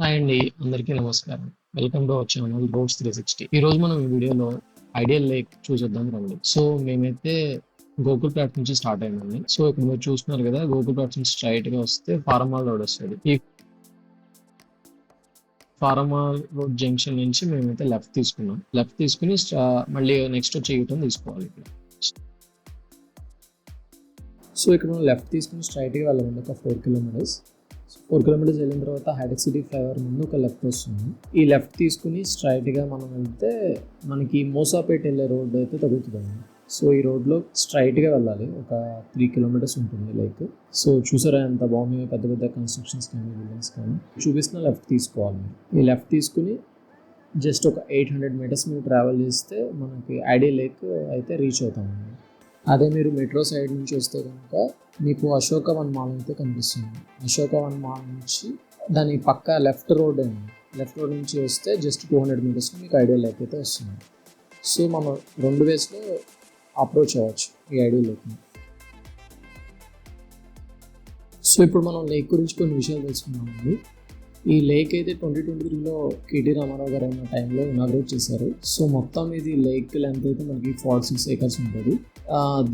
Hi అండి అందరికీ నమస్కారం. Welcome to our channel boats three sixty ఈ రోజు మనం ఈ వీడియోలో ఐడియల్ లేక్ చూసేద్దాం రండి. సో మేమైతే గూగుల్ ప్లాట్ నుంచి స్టార్ట్ అయిందండి సో ఇక్కడ మీరు చూస్తున్నారు కదా గోకుల్ ప్లాట్ నుంచి స్ట్రైట్గా వస్తే ఫారమాల్ రోడ్ వస్తుంది. ఈ ఫారమాల్ రోడ్ జంక్షన్ నుంచి మేమైతే లెఫ్ట్ తీసుకున్నాం. లెఫ్ట్ తీసుకుని మళ్ళీ నెక్స్ట్ వచ్చి తీసుకోవాలి ఇక్కడ. సో ఇక్కడ మనం లెఫ్ట్ తీసుకుని స్ట్రైట్గా వెళ్ళాలండి ఒక ఫోర్ కిలోమీటర్స్ ఫోర్ కిలోమీటర్స్ వెళ్ళిన తర్వాత హైడెక్ సిటీ ఫ్లైఓవర్ ముందు ఒక లెఫ్ట్ వస్తుంది. ఈ లెఫ్ట్ తీసుకుని స్ట్రైట్గా మనం వెళ్తే మనకి మోసాపేట వెళ్ళే రోడ్ అయితే తగ్గుతుందండి సో ఈ రోడ్లో స్ట్రైట్గా వెళ్ళాలి. ఒక త్రీ కిలోమీటర్స్ ఉంటుంది లైక్. సో చూసారా ఎంత బాగుంది పెద్ద పెద్ద కన్స్ట్రక్షన్స్ కానీ బిల్డింగ్స్ కానీ. చూపిస్తున్న లెఫ్ట్ తీసుకోవాలి. మీరు ఈ లెఫ్ట్ తీసుకుని జస్ట్ ఒక ఎయిట్ హండ్రెడ్ మీటర్స్ మీరు ట్రావెల్ చేస్తే మనకి ఐడియా లేక్ అయితే రీచ్ అవుతామండి. అదే మీరు మెట్రో సైడ్ నుంచి వస్తే కనుక మీకు అశోక వన్ మాల్ అయితే కనిపిస్తుంది. అశోక వన్ మాల్ నుంచి దాని పక్క లెఫ్ట్ రోడ్ అండి. లెఫ్ట్ రోడ్ నుంచి వస్తే జస్ట్ టూ హండ్రెడ్ మీటర్స్ మీకు ఐడియా లేక్ అయితే వస్తుంది. సో మనం రెండు వేస్లో అప్రోచ్ అవ్వచ్చు ఈ ఐడియా లేక్ని. సో ఇప్పుడు మనం లేక్ గురించి కొన్ని విషయాలు తెలుసుకున్నామండి ఈ లేక్ అయితే ట్వంటీ ట్వంటీ త్రీలో కేటీ రామారావు గారు ఉన్న టైంలో ఇనాగ్రేట్ చేశారు. సో మొత్తం ఇది లేక్ లెంత్ అయితే మనకి ఫార్టీ సిక్స్ ఏకర్స్ ఉంటుంది.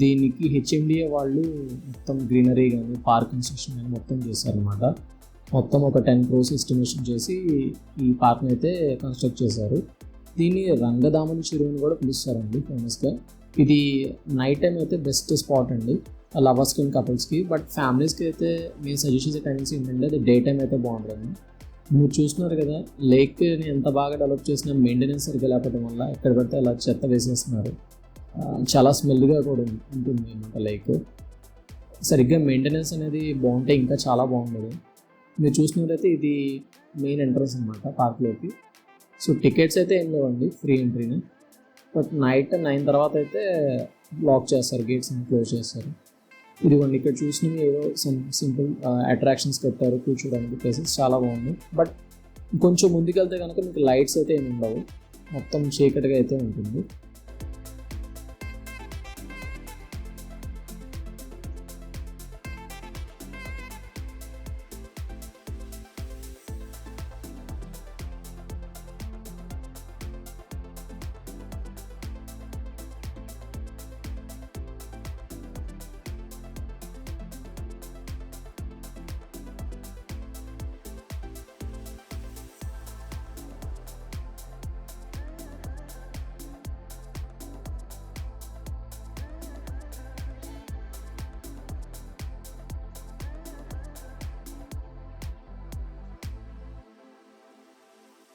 దీనికి హెచ్ఎండిఏ వాళ్ళు మొత్తం గ్రీనరీ కానీ పార్క్ కన్స్ట్రక్షన్ కానీ మొత్తం చేశారనమాట మొత్తం ఒక టెన్ క్రోస్ ఎస్టిమేషన్ చేసి ఈ పార్క్ని అయితే కన్స్ట్రక్ట్ చేశారు. దీన్ని రంగదామని చెరువు అని కూడా పిలుస్తారండి ఫేమస్గా ఇది నైట్ టైం అయితే బెస్ట్ స్పాట్ అండి. లవర్స్కి అండ్ కపుల్స్కి బట్ ఫ్యామిలీస్కి అయితే మేము సజెస్ట్ చేసే టైమింగ్స్ ఏంటంటే అది డే టైం అయితే బాగుంటుంది. మీరు చూస్తున్నారు కదా లేక్ని ఎంత బాగా డెవలప్ చేసినా మెయింటెనెన్స్ సరిగ్గా లేకపోవడం వల్ల ఎక్కడ పడితే అలా చెత్త వేసేస్తున్నారు. చాలా స్మెల్గా కూడా ఉంటుంది అనమాట లైక్. సరిగ్గా మెయింటెనెన్స్ అనేది బాగుంటే ఇంకా చాలా బాగుండేది. మీరు చూసినట్లయితే ఇది మెయిన్ ఎంట్రన్స్ అనమాట పార్క్లోకి. సో టికెట్స్ అయితే ఏం లేవండి ఫ్రీ ఎంట్రీని. బట్ నైట్ నైన్ తర్వాత అయితే బ్లాక్ చేస్తారు గేట్స్ క్లోజ్ చేస్తారు. ఇదిగోండి ఇక్కడ చూసినవి ఏదో సమ్ సింపుల్ అట్రాక్షన్స్ పెట్టారు కూర్చోడానికి ప్లేసెస్ చాలా బాగుంది బట్ కొంచెం ముందుకెళ్తే కనుక మీకు లైట్స్ అయితే ఏమి ఉండవు. మొత్తం చీకటిగా అయితే ఉంటుంది.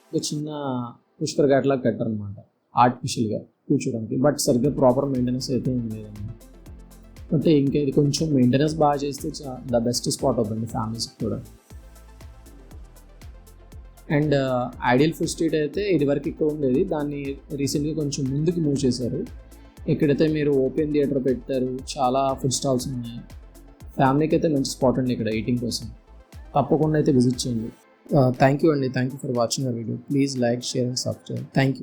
ఒక చిన్న పుష్కర్ ఘాట్ లాగా కట్టారనమాట ఆర్టిఫిషియల్గా కూర్చోడానికి. బట్ సరిగ్గా ప్రాపర్ మెయింటెనెన్స్ అయితే లేదండి అంటే ఇంకా ఇది కొంచెం మెయింటెనెన్స్ బాగా చేస్తే ద బెస్ట్ స్పాట్ అవుతుంది ఫ్యామిలీస్కి కూడా. అండ్ ఐడియల్ ఫుడ్ స్ట్రీట్ అయితే ఇది వరకు ఎక్కువ ఉండేది. దాన్ని రీసెంట్గా కొంచెం ముందుకు మూవ్ చేశారు. ఇక్కడైతే మీరు ఓపెన్ థియేటర్ పెట్టారు. చాలా ఫుడ్ స్టాల్స్ ఉన్నాయి. ఫ్యామిలీకి అయితే మంచి స్పాట్ అండి ఇక్కడ ఎయిటింగ్ కోసం. తప్పకుండా అయితే విజిట్ చేయండి. Uh, thank you, and thank you for watching our video. Please like, share, and subscribe. Thank you.